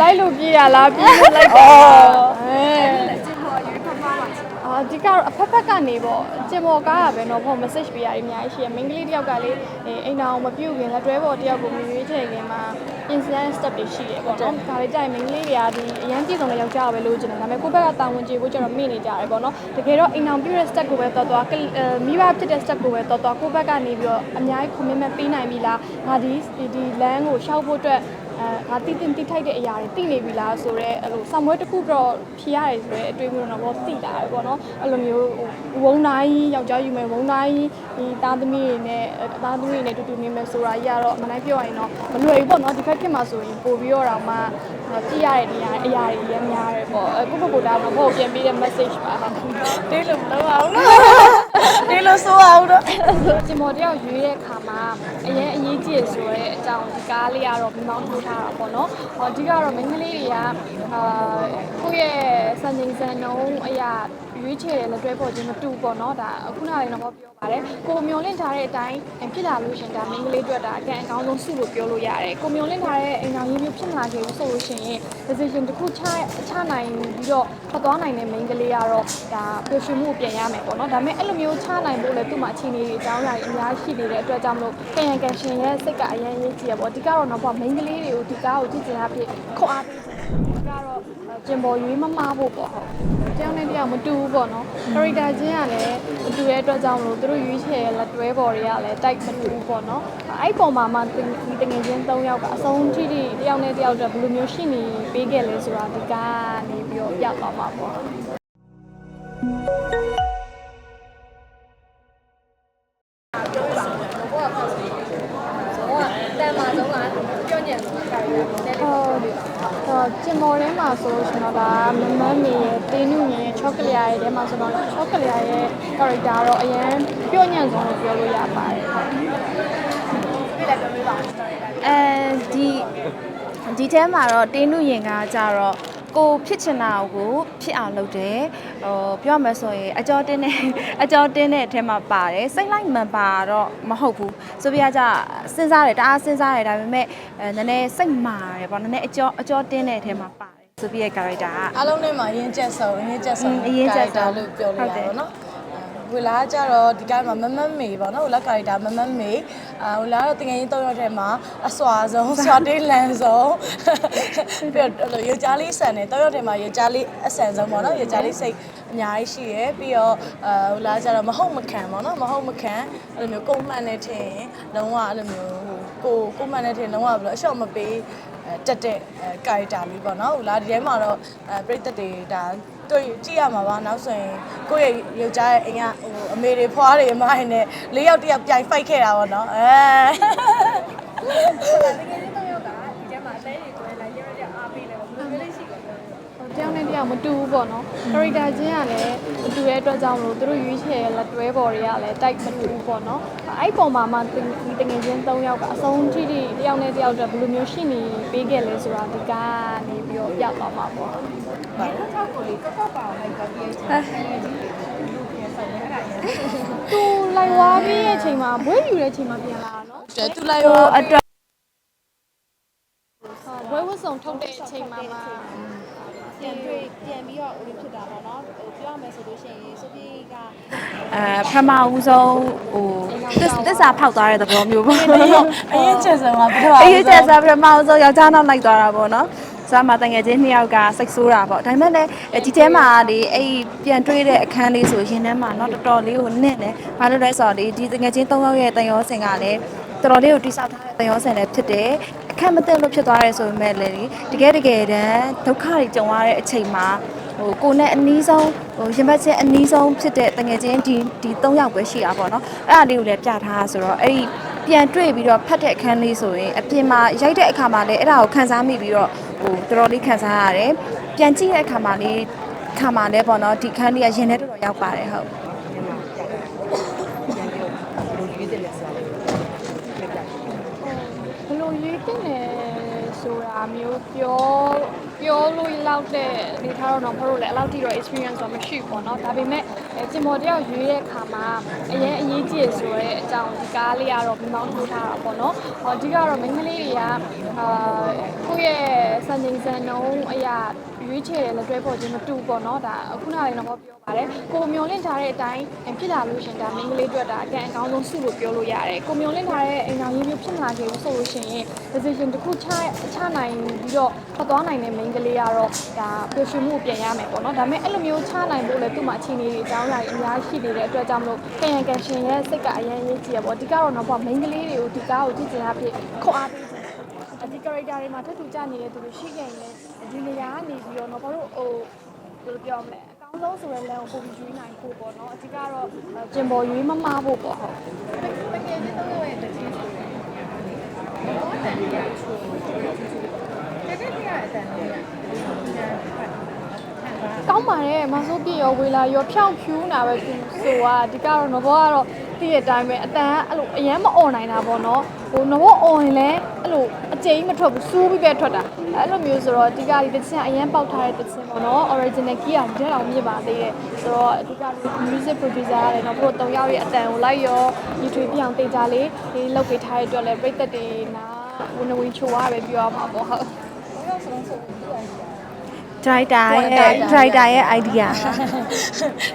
လိုက်လို့ပြေးရလားပြေးလို့လိုက်တာအဲအာဒီကတော့အဖက်ဖက်ကနေပေါ့ကျင်မော်ကားရပဲတော့ပေါ့ message ပေးရတယ်အများကြီးရှိရမိန်းကလေးတယောက်ကလေအိမ်တော်မပြုတ်ခင်လက်တွဲပေါ်တယောက်ကိုမြွေးချယ်ခင်မှာ incident step တွေရှိတယ်ပေါ့နော်ဒါလေးကြိုင်မိန်းကလေးတွေကဒီအရန်ပြည်စုံတဲ့ယောက်ျားပဲလို့ကျင်တယ်ဒါပေမဲ့ကိုယ့်ဘက်ကတာဝန်ကျေဖို့ကျတော့မိနေကြတယ်ပေါ့နော်တကယ်တော့အိမ်တော်ပြုတ်တဲ့ step ကိုပဲတော်တော်မိဘဖြစ်တဲ့ step ကိုပဲတော်တော်ကိုယ့်ဘက်ကနေပြီးတော့အများကြီး commitment ပေးနိုင်ပြီလားငါဒီဒီလမ်းကိုရှောက်ဖို့အတွက်အဲ ငါတိတင်တိထိုက်တဲ့အရာတွေသိနေပြီလားဆိုတော့အဲ့လိုဆံမွေးတစ်ခုတော့ဖြေရတယ်ဆိုတော့အတွေ့အကြုံတော့သိလာတယ်ပေါ့နော်အဲ့လိုမျိုးဝုံတိုင်းယောက်ျားယူမယ်ဝုံတိုင်းဒီသားသမီးတွေနဲ့သားသမီးတွေနဲ့တူတူနေမယ်ဆိုတာကြီးကတော့မနိုင်ပြောရရင်တော့မလွယ်ဘူးပေါ့နော်ဒီဘက်ခင်မှာဆိုရင်ပို့ပြီးတော့တော့မှကြည့်ရတဲ့နေရာအရာတွေလည်းများတယ်ပေါ့အခုပုဂ္ဂိုလ်ကတော့ဘောပြန်ပေးတဲ့ message ပါဟာတေးလို့မလုပ်အောင်နော် တေးလို့ဆိုအောင်တော့ကျင်မော်တယောက်ရွေးတဲ့အခါမှာအရင်အရေးကြီးဆိုရဲအကြောင်းဒီကားလေးကတော့မိမောင်းထိုးထားတာပေါ့နော်။ဟောအဓိကတော့မိန်းကလေးတွေကအာကိုယ့်ရဲ့စံချိန်စံနှုန်းအရာ ရွေးချယ်တဲ့လက်တွဲပေါ်ခြင်းမတူပေါ့နော်ဒါခုနကလည်းတော့ပြောပါတယ်ကိုမျောလင့်ထားတဲ့အတိုင်းဖြစ်လာလို့ရှရင်ဒါမိန်းကလေးအတွက်ဒါအကန့်အကောင်းဆုံးစုလို့ပြောလို့ရတယ်ကိုမျောလင့်ထားတဲ့အိမ်တော်ကြီးမျိုးဖြစ်လာခဲ့ဘူးဆိုလို့ရှိရင် decision တစ်ခုချချနိုင်ပြီးတော့ဖတ်သွားနိုင်တဲ့မိန်းကလေးကတော့ဒါပျော်ရွှင်မှုကိုပြန်ရမယ်ပေါ့နော်ဒါပေမဲ့အဲ့လိုမျိုးချနိုင်ဖို့လည်းသူ့မှာအခြေအနေတွေအကြောင်းအရာတွေအများကြီးရှိနေတဲ့အတွက်ကြောင့်မလို့ကံရံကံရှင်ရဲ့စိတ်ကအရင်ရေးကြည့်ရပေါ့အဓိကတော့တော့မိန်းကလေးတွေကိုဒီကားကိုကြည့်ချင်တာဖြစ်ခွန်အားပေးချင်တယ်ဒီ ကတော့ကျင်ပေါ်ရွေးမမဖို့ပေါ့ဟုတ်တယောက်နဲ့တယောက်မတူဘူးပေါ့နော် character ချင်းကလည်းမတူတဲ့အတွက်ကြောင့်မလို့သူတို့ရွေးချယ်လက်တွဲပေါ်တွေကလည်း type မတူဘူးပေါ့နော်အဲ့ပုံမှာမှဒီတငယ်ချင်း၃ယောက်ကအဆုံးထိထိတယောက်နဲ့တယောက်တော့ဘယ်လိုမျိုးရှိနေပေးခဲ့လဲဆိုတာဒီကားကနေပြီးတော့ပြသွားမှာပေါ့တော့ကျ င်မော်ထဲမှာဆိုလို့ရှင်တော့ဒါမမန်းမေရဲ့တင်းနုငယ်ရဲ့ချောကလျာရဲ့ထဲမှာဆိုတော့ချောကလျာရဲ့ character တော့အရင်ပြောညံ့ဆုံးလို့ပြောလို့ရပါတယ်ဟုတ်အဲဒီဒီထဲမှာတော့တင်းနုရင်ကကြတော့ ကိုဖြစ်ချင်တာကိုဖြစ်အောင်လုပ်တယ်ဟိုပြောမယ်ဆိုရင်အကြောတင်းနဲ့အကြောတင်းတဲ့အထဲမှာပါတယ်စိတ်လိုက်မှန်ပါတော့မဟုတ်ဘူးဆိုပြကြစဉ်းစားတယ်တအားစဉ်းစားတယ်ဒါပေမဲ့အဲနည်းနည်းစိတ်မာတယ်ပေါ့နည်းနည်းအကြောအကြောတင်းတဲ့အထဲမှာပါတယ်ဆိုပြရဲ့ character ကအားလုံးနဲ့မှာအရင်ချက်ဆုံးအရင်ချက်ဆုံးအရင်ချက်ဆုံးလို့ပြောလို့ရဟုတ်တယ်ပါတော့နော် ဝလာကြတော့ဒီကိုင်းမှာမမမေပေါ့နော်ဝလာကာရီတာမမမေအာဝလာတော့တကယ်ကြီး၃ရက်ထဲမှာအစွာဆုံးစွာတေးလန်ဆုံးပြီးတော့ရကြားလေးဆန်တယ်၃ရက်ထဲမှာရကြားလေးအဆန်ဆုံးပေါ့နော်ရကြားလေးစိတ်အများကြီးရှိရယ်ပြီးတော့အာဝလာကြတော့မဟုတ်မခံပေါ့နော်မဟုတ်မခံအဲ့လိုမျိုးကိုမှန်နေထင်ရင်လုံးဝအဲ့လိုမျိုးဟိုကိုကိုမှန်နေထင်လုံးဝဘယ်လိုအလျှော့မပေးအဲတက်တဲ့အဲကာရီတာလေးပေါ့နော်ဟိုလာဒီထဲမှာတော့အဲပြိသက်တွေဒါ တွေ့ကြည့်ရမှာပါနောက်ဆိုရင်ကိုယ့်ရဲ့ယောက်ျားရဲ့အိမ်ကဟိုအမေတွေဖွားတွေအမတွေနဲ့လေးယောက်တစ်ယောက်ပြိုင်ဖိုက်ခဲ့တာပေါ့နော်အဲ တယောက်နဲ့တယောက်မတူဘူးပေါ့နော် character ချင်းကလည်းမတူတဲ့အတွက်ကြောင့်မလို့သူတို့ရွေးချယ်လက်တွဲပေါ်တွေကလည်း type မတူဘူးပေါ့နော်အဲ့ပုံမှာမှဒီတငယ်ချင်း၃ယောက်ကအဆုံးထိထိတယောက်နဲ့တယောက်တော့ဘယ်လိုမျိုးရှိနေပေးခဲ့လဲဆိုတာဒီကားကနေပြီးတော့ပြသွားမှာပေါ့သူလိုက်ဝါပြီးရဲ့အချိန်မှာဘွေးယူတဲ့အချိန်မှာပြန်လာတာနော်တဲ့သူလိုက်ဟိုရောအတွက်ဘွေးဝတ်စုံထုတ်တဲ့အချိန်မှာမှ ပြန်တွေ့ပြန်ပြီးတော့ဦးဖြစ်တာပေါ့နော်ဟိုပြောရမယ်ဆိုလို့ရှိရင်ဆိုပြီးကအဲပထမဦးဆုံးဟိုသစ္သစ္စာဖောက်သွားတဲ့သဘောမျိုးပေါ့အရင်ချက်ဆုံးကပြတော့အေးကျစားပထမဦးဆုံးယောက်ျားနောက်လိုက်သွားတာပေါ့နော်ဆိုတော့မှတငယ်ချင်းနှစ်ယောက်ကစိတ်ဆိုးတာပေါ့ဒါပေမဲ့လည်းဒီထဲမှာလေအဲ့ပြန်တွေးတဲ့အခန်းလေးဆိုရင်ထဲမှာတော့တော်တော်လေးကိုနင့်တယ်ဘာလို့လဲဆိုတော့လေဒီတငယ်ချင်း၃ယောက်ရဲ့တန်ရောစင်ကလည်း တော်တော်လေးကိုတိဆောက်ထားတဲ့တန်ရောစင်လည်းဖြစ်တယ်အခက်မသိလို့ဖြစ်သွားရဲဆိုပေမဲ့လည်းတကယ်တကယ်တမ်းဒုက္ခတွေကြုံရတဲ့အချိန်မှာဟိုကိုနဲ့အနီးဆုံးဟိုရင်ဘတ်ချင်းအနီးဆုံးဖြစ်တဲ့တငယ်ချင်းဒီဒီ၃ယောက်ပဲရှိတာပေါ့နော်အဲ့ဒါလေးကိုလည်းပြထားတာဆိုတော့အဲ့ဒီပြန်တွေ့ပြီးတော့ဖတ်တဲ့အခန်းလေးဆိုရင်အပြင်မှာရိုက်တဲ့အခါမှာလည်းအဲ့ဒါကိုခန်းစားမိပြီးတော့ဟိုတော်တော်လေးခန်းစားရတယ်။ပြန်ကြည့်တဲ့အခါမှာလေးခါမှာလည်းပေါ့နော်ဒီခန်းလေးကရင်ထဲတော်တော်ရောက်ပါတယ်ဟုတ်ဘယ် လိုရွေးတင်လဲဆိုတာမျိုးပြောပြောလို့လောက်တဲ့အနေထားတော့တော့မဟုတ်လည်းအဲ့လောက်ထိတော့ experience တော့မရှိဘူးပေါ့နော်ဒါပေမဲ့အဲကျင်မော်တယောက်ရွေးတဲ့အခါမှာအရင်အရေးကြီးရဆိုတော့အကြောင်းဒီကားလေးကတော့မိမောင်းထိုးထားတာပေါ့နော်ဟောအဓိကတော့မိန်းကလေးတွေကအာကိုယ့် ရဲ့စံချိန်စံနှုန်းအရာရွေးချယ်လက်တွဲပေါ်ခြင်းမတူပေါ့နော်ဒါခုနကလည်းတော့ပြောပါတယ်ကိုမျောလင့်ထားတဲ့အတိုင်းဖြစ်လာလို့ရှင်ဒါမိန်းကလေးတွေ့တာအကန့်အကောင်းဆုံးစုလို့ပြောလို့ရတယ်ကိုမျောလင့်ထားတဲ့အိမ်တော်ကြီးမျိုးဖြစ်မလာခဲ့ဘူးဆိုလို့ရှိရင် decision တစ်ခုချချနိုင်ပြီးတော့ဖတ်သွားနိုင်တဲ့ main ကလေးကတော့ဒါပျော်ရွှင်မှုပြန်ရမယ်ပေါ့နော်ဒါပေမဲ့အဲ့လိုမျိုးချနိုင်ဖို့လည်းသူ့မှာအခြေအနေတွေအကြောင်းအရာတွေအများကြီးရှိနေတဲ့အတွက်ကြောင့်မလို့ကရန်ကန်ရှင်ရဲ့စိတ်ကအရင်ရေးကြည့်ရပေါ့အဓိကတော့တော့ main ကလေးတွေကိုဒီကားကိုကြည့်ချင်တာဖြစ်ခွန်အားပေးချင်တယ်ဒီ character တွေမှာထပ်ထူကြနေတဲ့သူတွေရှိခဲ့ရင်လည်းဒီနေရာကနေပြီးတော့တော့ဘာလို့ဟိုဘယ်လိုပြောမလဲအကောင်းဆုံးဆိုတဲ့လမ်းကိုပုံပြီးရွေးနိုင်ဖို့ပေါ့နော်အဓိကတော့ကျင်ပေါ်ရွေးမမဖို့ပေါ့ဟုတ်တကယ်ချင်းတော့ရဲ့တချင်းဆိုတယ်ဘောတန်ရချိုးတကယ်တည်းကအတန်လေးကခံပါကောင်းပါတယ်မဆိုးပြရောဝေလာရောဖြောင်းဖြူးနာပဲသူဆိုတာဒီကတော့နဘောကတော့တည့်ရဲ့အတိုင်းပဲအတန်ကအဲ့လိုအရန်မអော်နိုင်တာပေါ့နော်ဟိုနဘောអော်ရင်လည်းအဲ့လိုအ ကျိန်းမထွက်ဘူးစူးပြီးပဲထွက်တာအဲ့လိုမျိုးဆိုတော့ဒီကဒီတချင်အရန်ပေါက်ထားတဲ့တချင်ပေါ့နော် original key ကတက်အောင်မြင့်ပါသေးတယ်ဆိုတော့အဓိက music producer ရတယ်နော်ဘို့၃ယောက်ရဲ့အတန်ကိုလိုက်ရော YouTube ပြအောင်တေချာလေးလေးလောက်ပေးထားတဲ့အတွက်လည်းပြည့်သက်တွေနာဝင်ဝင်ချိုးရပဲပြောရမှာပေါ့ဟုတ် ဒရိုက်တာရဲ့ဒရိုက်တာရဲ့ idea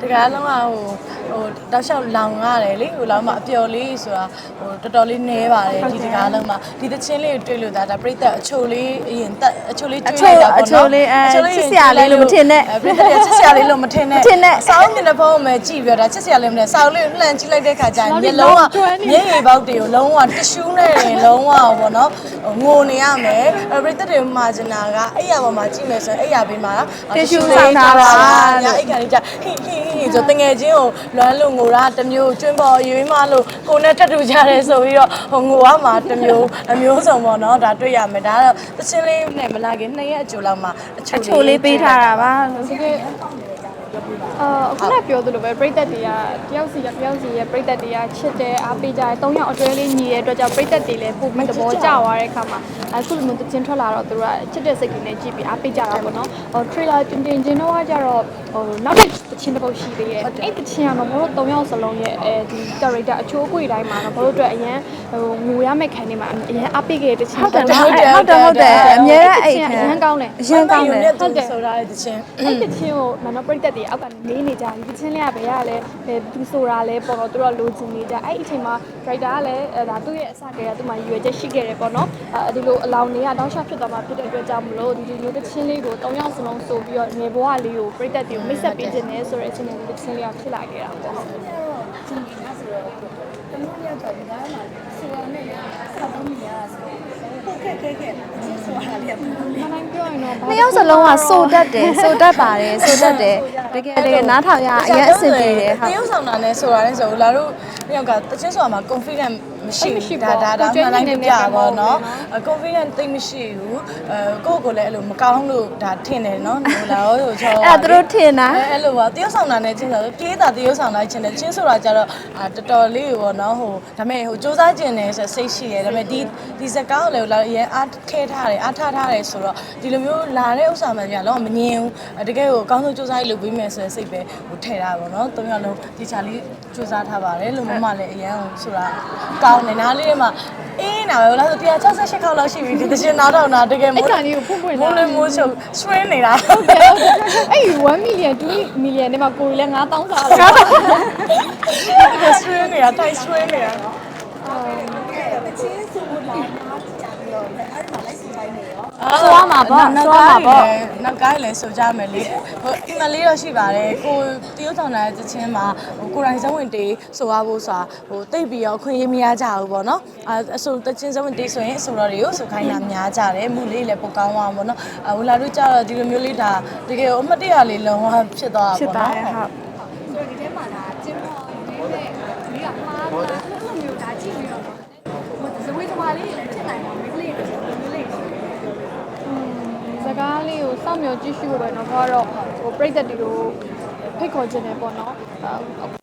တကားလုံးကဟိုဟိုတောက်လျှောက်လောင်ရတယ်လေဟိုလောင်မှာအပျော်လေးဆိုတာဟိုတော်တော်လေးနဲပါတယ်ဒီတကားလုံးမှာဒီသချင်းလေးကိုတွေ့လို့ဒါဒါပြိတ္တအချိုလေးအရင်တက်အချိုလေးတွေ့လိုက်တာပေါ့နော်အချိုလေးအဲချစ်စရာလေးလို့မထင်နဲ့ပြိတ္တရဲ့ချစ်စရာလေးလို့မထင်နဲ့မထင်နဲ့စောင်းမြင်တဲ့ဖုန်းကိုပဲကြည့်ပြီးတော့ဒါချစ်စရာလေးမနဲ့စောင်းလေးကိုလှန်ကြည့်လိုက်တဲ့ခါကျရင်မျက်လုံးကမျက်ရည်ပေါက်တွေကိုလုံးဝတ िश ူးနဲ့ရင်လုံးဝပေါ့နော် ငိုနေရမယ်အဲ့ပြိတ္တတွေမှာကျင်တာကအဲ့ရပေါ်မှာကြည့်မယ်ဆိုရင်အဲ့ရဘေးမှာ Tissue ဆောင်ထားပါညာအိတ်ကန်လေးကြဟိဟိဟိဆိုတငယ်ချင်းကိုလွမ်းလို့ငိုတာတစ်မျိုးကျွန်းပေါ်ရွေးမလို့ကိုနဲ့တက်တူကြတယ်ဆိုပြီးတော့ဟိုငိုရမှာတစ်မျိုးအမျိုးစုံပေါ့နော်ဒါတွေ့ရမယ်ဒါကတော့တချင်းလေးနဲ့မလာခင်နှစ်ရက်အကြိုလောက်မှာအအချိုချိုလေးပေးထားတာပါတကယ် အာအခုနပြောသလိုပဲပြိသက်တွေကတယောက်စီကတယောက်စီရဲ့ပြိသက်တွေကချစ်တယ်အားပေးကြတယ်၃ယောက်အတွဲလေးညီတဲ့အတွက်ကြောင့်ပြိသက်တွေလည်းပုံပြီးသဘောကျသွားတဲ့အခါမှာအခုလိုမျိုးတချင်းထွက်လာတော့သူတို့ကချစ်တဲ့စိတ်တွေနဲ့ကြည့်ပြီးအားပေးကြတာပေါ့နော်ဟို trailer တင်တင်ချင်းတော့ကြတော့ဟိုနောက်တစ်တချင်းတစ်ပုတ်ရှိသေးရဲ့အဲ့တချင်းကတော့ဘို့တို့၃ယောက်စလုံးရဲ့အဲဒီ character အချိုးအကွေတိုင်းမှာတော့ဘို့တို့အတွက်အရန်ဟိုငိုရမယ့်ခံနေမှာအရန်အားပေးခဲ့တဲ့တချင်းဟုတ်တယ်ဟုတ်တယ်ဟုတ်တယ်ဟုတ်တယ်အများအဲ့အရန်ကောင်းတယ်အရင်ကောင်းတယ်ဟုတ်တယ်ဆိုတာတဲ့တချင်းအဲ့တချင်းကိုမနော်ပြိတက်တွေအောက်ကနေနေကြတယ်တချင်းလေးကဘယ်ရလဲဘယ်သူဆိုတာလဲပေါ့တော့သူတို့လိုချင်နေကြအဲ့အချိန်မှာ writer ကလည်းအဲဒါသူ့ရဲ့အစကတည်းကသူ့မှာရွယ်ချက်ရှိခဲ့တယ်ပေါ့နော်အဲဒီလိုအလောင်းတွေကတောက်လျှောက်ဖြစ်သွားမှာဖြစ်တဲ့အတွက်ကြောင့်မလို့ဒီဒီမျိုးတချင်းလေးကို၃ယောက်စလုံးဆိုပြီးတော့ငယ်ဘဝလေးကိုပြိတက်တွေကိုမိတ်ဆက်ပေးခြင်းနဲ့ဆိုတဲ့အချိန်နဲ့ဒီတချင်းလေးကဖြစ်လာခဲ့တာပေါ့ဟုတ်ဒီမှာဆိုတော့တမန်ရတော့ဒီကားမှာဆိုရမယ်ဆက်သုံးနေရဆိုတော့ ခက်ခဲခဲအချင်းဆိုတာလေးကမနိုင်ပြောရင်တော့နှစ်ယောက်စလုံးကစိုးတတ်တယ်စိုးတတ်ပါတယ်စိုးတတ်တယ်တကယ်တကယ်နားထောင်ရအရင်အဆင်ပြေတယ်ဟုတ်တရုပ်ဆောင်တာနဲ့ဆိုတာနဲ့ဆိုလာတို့မြောက်ကတချင်းဆိုတာမှာ confident မရှိဘူးဒါဒါဒါမှန်တိုင်းပြပါတော့နော် confidence သိမရှိဘူးအဲကိုယ့်ကိုယ်လည်းအဲ့လိုမကောင်းလို့ဒါထင်တယ်နော်ဟိုလာဟိုချောအဲ့သူတို့ထင်တာအဲ့လိုပါတရုပ်ဆောင်တာနဲ့ချင်းဆိုပြေးတာတရုပ်ဆောင်တာချင်းတယ်ချင်းဆိုတာကြတော့တော်တော်လေးပေါ့နော်ဟိုဒါပေမဲ့ဟိုစူးစမ်းကျင်တယ်ဆိုစိတ်ရှိတယ်ဒါပေမဲ့ဒီဒီစကားကိုလည်းလာအရင်အားထဲထားတယ်အားထားထားတယ်ဆိုတော့ဒီလိုမျိုးလာတဲ့ဥစ္စာမှန်ပြတော့မငြင်းဘူးတကယ်ကိုအကောင်းဆုံးစူးစမ်းလုပ်ပေးမယ်ဆိုတဲ့စိတ်ပဲဟိုထဲထားပါတော့နော်သုံးယောက်လုံးဒီချာလေးစူးစမ်းထားပါတယ်လို့မမလည်းအရင်ဟိုဆိုတာကောင်းတယ်နားလေးထဲမှာအေးနာပဲလားဆို168ခေါက်လောက်ရှိပြီဒီတရှင်နားထောင်တာတကယ်မိုးအဲ့ကန်လေးကိုဖွင့်ဖွင့်မိုးလေးမိုးချုပ်ဆွင်းနေတာဟုတ်တယ်ဟုတ်တယ်အဲ့1 million 2 million နဲ့မှာကိုယ်လည်း9000စားလို့ဆွေးနေတာထိုင်ဆွေးနေတာ အချင်းဆိုလို့လာမှာကြာပြီးတော့အဲ့ဒီမှာလိုက်စီတိုင်းနေရော ဆိုရမှာပေါ့ဆိုရမှာပေါ့နောက်ကားလည်းဆိုကြမယ်လေဟိုအမလေးတော့ရှိပါတယ်ကိုတရုတ်ဆောင်တဲ့သချင်းမှာဟိုကိုရိုင်းစဝင်တေးဆိုရဖို့ဆိုတာဟိုတိတ်ပြီးတော့ခွင့်ရမရကြဘူးပေါ့နော်အဲအဆိုသချင်းစဝင်တေးဆိုရင်အဆိုတော်တွေကိုဆိုခိုင်းတာများကြတယ်မှုလေးလည်းပိုကောင်းသွားပေါ့နော်အဟိုလာတို့ကြတော့ဒီလိုမျိုးလေးဒါတကယ်အမတ်တရလေးလုံးဝဖြစ်သွားဖြစ်တာသွားပေါ့တယ် နော် ဟုတ် ဆိုတော့ဒီထဲမှာဒါကျင်းမော်ဒီနဲ့ဒီကမှားတာအဲ့လိုမျိုးဒါကြည့်ပြီးတော့ဇဝေးသမားလေးလည်းဖြစ်နိုင်တယ်မိကလေးတွေမျိုးလေး စ ကားလေးကိုစောင့်မျှော်ကြည့်ရှုဖို့ပဲเนาะဘာတော့ဟိုပြိသက်တီတို့ဖိတ်ခေါ်ခြင်းနဲ့ပေါ့เนาะလည်း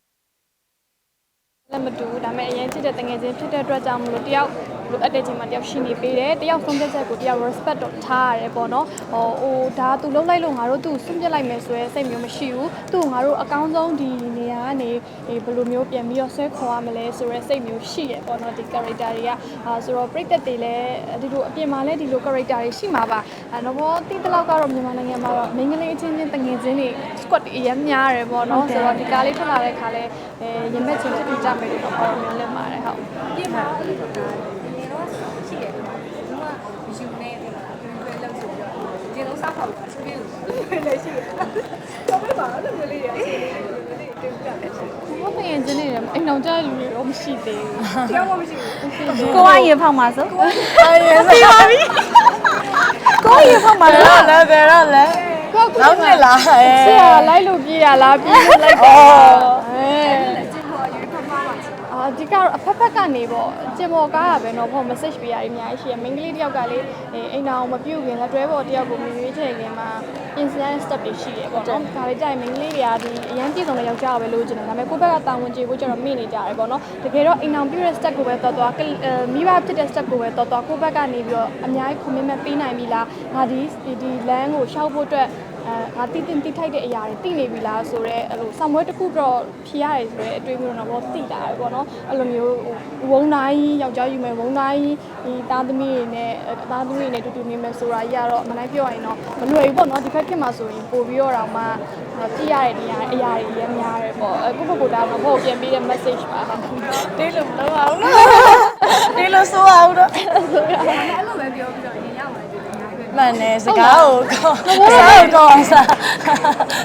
မတူဘူးဒါပေမဲ့အရင်ချစ်တဲ့တငယ်ချင်းဖြစ်တဲ့အတွက်ကြောင့်မလို့တယောက်လိုအပ်တဲ့ချိန်မှာတယောက်ရှိနေပေးတယ်တယောက်ဆုံးဖြတ်ချက်ကိုတယောက် respect တော့ထားရတယ်ပေါ့နော်ဟိုဟိုဒါသူလုံးလိုက်လို့ငါတို့သူ့ကိုစွန့်ပစ်လိုက်မယ်ဆိုရဲစိတ်မျိုးမရှိဘူးသူ့ကိုငါတို့အကောင်းဆုံးဒီနေရာကနေဒီဘယ်လိုမျိုးပြန်ပြီးတော့ဆွဲခေါ်ရမလဲဆိုရဲစိတ်မျိုးရှိတယ်ပေါ့နော်ဒီ character တွေကအာဆိုတော့ပြိတ္တတွေလည်းဒီလိုအပြင်မှာလည်းဒီလို character တွေရှိမှာပါအဲတော့တိတလောက်ကတော့မြန်မာနိုင်ငံမှာတော့ main ကလေးအချင်းချင်းတငယ်ချင်းတွေ squad တွေအများများတယ်ပေါ့နော်ဆိုတော့ဒီကားလေးထွက်လာတဲ့ခါလဲအဲရင်ဘက်ချင်းဖြစ်ပြီးကြမယ်လို့တော့ပေါ်မျှော်လင့်ပါတယ်ဟုတ်ပြင်မှာအဲ့လိုကငယ်တော့ရှိရတယ်။ဒီမှာယူနေတယ်လား။ဒီလိုလောက်ဆိုတော့ဒီလိုစားဖောက်တာဆွေးလို့လည်းရှိတယ်။တော့ပဲပါလို့မျိုးလေးရရှိတယ်။ဒီလေးတင်ပြတယ်ရှိတယ်ဘာဖြစ်ရင်ချင်းနေတယ်အိမ်အောင်ကြတဲ့လူတွေတော့မရှိသေးဘူး။တရားမှမရှိဘူးကိုကရင်ဖောက်မှာဆိုအေးရပါပြီကိုကရင်ဖောက်မှာဘယ်လားတော့လဲဘယ်တော့လဲကိုကနောက်နှစ်လားအဲဆရာလိုက်လို့ပြေးရလားပြေးလို့လိုက်တော့အဲ ။ကျင်းပေါ်ရွေးဖမ်းပါပါချင် အာဒီကတော့အဖက်ဖက်ကနေပေါ့ကျင်ပေါ်ကားရပဲเนาะပေါ့ message ပေးရတယ်အများကြီးရှိရမင်းကလေးတယောက်ကလေအိမ်အောင်မပြုတ်ခင်လက်တွဲပေါ်တယောက်ကိုမြွေးချင်ခင်မှာ incident step တွေရှိတယ်ပေါ့เนาะဒါလေးကြိုင်မင်းကလေးတွေကဒီအရန်ပြည်စုံတဲ့ယောက်ျားပဲလို့ကျင်တယ်ဒါပေမဲ့ကိုယ့်ဘက်ကတာဝန်ကျေဖို့ကျတော့မေ့နေကြတယ်ပေါ့เนาะတကယ်တော့အိမ်အောင်ပြုတ်တဲ့ step ကိုပဲတော်တော်မိဘဖြစ်တဲ့ step ကိုပဲတော်တော်ကိုယ့်ဘက်ကနေပြီးတော့အများကြီး commitment ပေးနိုင်ပြီလားငါဒီဒီ land ကိုရှောက်ဖို့အတွက် အဲငါတိတင်တိထိုက်တဲ့အရာတွေတိနေပြီလားဆိုတော့အဲ့လိုဆံမွဲတစ်ခုတော့ဖြေရတယ်ဆိုတော့အတွေးမျိုးတော့တော့တိလာတယ်ပေါ့နော်အဲ့လိုမျိုးဝုံတိုင်းယောက်ျားယူမယ်ဝုံတိုင်းဒီသားသမီးတွေနဲ့သားသမီးတွေနဲ့တူတူနေမယ်ဆိုတာကြီးကတော့မနိုင်ပြောရရင်တော့မလွယ်ဘူးပေါ့နော်ဒီဘက်ခင်မှာဆိုရင်ပို့ပြီးတော့တော့မှကြည့်ရတဲ့နေရာအရာတွေရများတယ်ပေါ့အခုခုကဒါမှမဟုတ်ပြန်ပေးတဲ့ message ပါဟုတ်တေးလို့မလုပ်အောင်နော်တေးလို့ဆိုအောင်တော့။အဲ့လိုပဲပြောပြီးတော့ရင်ရပါတယ်ဒီလို များပဲမှန်တယ်စကားကိုကောစကားကိုကောအောင်စား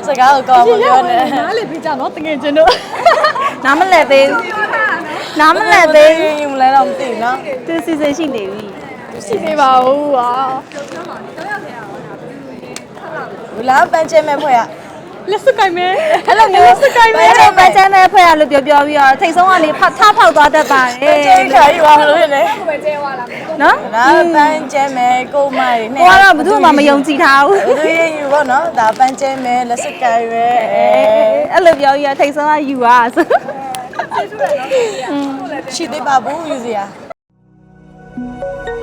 စကားကိုကောမပြောနဲ့နားလေပေးကြနော်တကယ်ချင်းတို့နားမလဲသေးဘူး။ပြောတာနော်နားမလဲသေးဘူးရင်မလဲတော့မသိဘူးနော်သူစီစဉ်ရှိနေပြီရှိသေးပါဘူးဟာ။ပြောပါဦး။တော့ရောက်ခဲ့အောင်ဒါဘယ်လိုလဲ။ခက်လာတယ်ဘူလားပန်းကျဲမဲ့ဖွဲ့ရ လက်စကိုင်မယ်အဲ့လိုမျိုးစကိုင်းမဲပန်းချမ်းတဲ့ဖွဲ့ရလို့ပြောပြောပြီးတော့ထိတ်ဆုံးကနေဖတ်ထားဖောက်သွားတတ်ပါတပန်းယ်ကျဲခါယူအောင်လို့နေ။ကိုပဲကျဲသွားလာမယ်။နော်လားပန်းကျဲမဲ့ကိုမရီနဲ့ကိုကတော့ဘယ်သူမှမယုံကြည်ထားဘူးဘယ်သူရင်ယူပေါ့နော်ဒါပန်းကျဲမဲ့လက်စကိုင်ပဲအဲအဲ့လိုပြောပြီးတော့ထိတ်ဆုံးကယူပါဆိုရှိသေးပါဘူးယူစရာ။